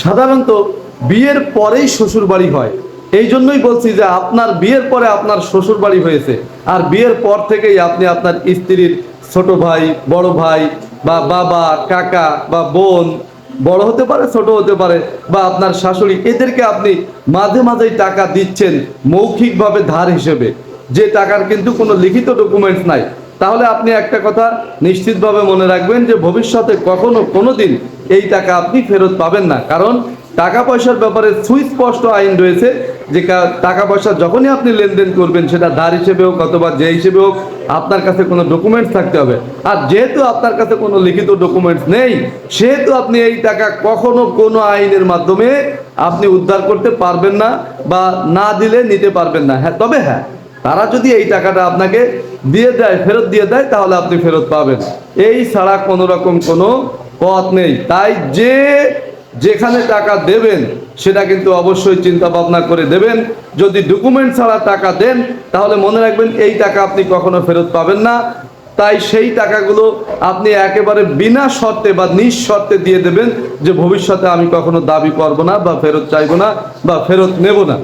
সাধারণত বিয়ের পরেই শ্বশুর বাড়ি হয়। এই জন্যই বলছি যে আপনার বিয়ের পরে আপনার শ্বশুর বাড়ি হয়েছে। আর বিয়ের পর থেকেই আপনি আপনার স্ত্রীর ছোট ভাই, বড় ভাই বা বাবা, কাকা বা বোন, বড় হতে পারে, ছোট হতে পারে বা আপনার শাশুড়ি, এদেরকে আপনি মাঝে মাঝেই টাকা দিচ্ছেন মৌখিকভাবে ধার হিসেবে। যে টাকার কিন্তু কোনো লিখিত ডকুমেন্টস নাই। তাহলে আপনি একটা কথা নিশ্চিতভাবে মনে রাখবেন যে ভবিষ্যতে কখনো কোনো দিন এই টাকা আপনি ফেরত পাবেন না। কারণ টাকা পয়সার ব্যাপারে সুস্পষ্ট আইন রয়েছে যে টাকা পয়সা যখনই আপনি লেনদেন করবেন সেটা ধার হিসেবে হোক অথবা যে হিসেবে হোক আপনার কাছে কোনো ডকুমেন্টস থাকতে হবে। আর যেহেতু আপনার কাছে কোনো লিখিত ডকুমেন্টস নেই, সেহেতু আপনি এই টাকা কখনো কোনো আইনের মাধ্যমে আপনি উদ্ধার করতে পারবেন না বা না দিলে নিতে পারবেন না। হ্যাঁ তবে হ্যাঁ তারা যদি এই টাকাটা আপনাকে দিয়ে দেয়, ফেরত দিয়ে দেয়, তাহলে আপনি ফেরত পাবেন। এই ছাড়া কোনো রকম কোনো পথ নেই। তাই যে যেখানে টাকা দেবেন, সেটা কিন্তু অবশ্যই চিন্তা ভাবনা করে দেবেন। যদি ডকুমেন্ট ছাড়া টাকা দেন, তাহলে মনে রাখবেন এই টাকা আপনি কখনো ফেরত পাবেন না। তাই সেই টাকাগুলো আপনি একেবারে বিনা শর্তে বা নিঃশর্তে দিয়ে দেবেন যে ভবিষ্যতে আমি কখনো দাবি করব না বা ফেরত চাইব না বা ফেরত নেব না।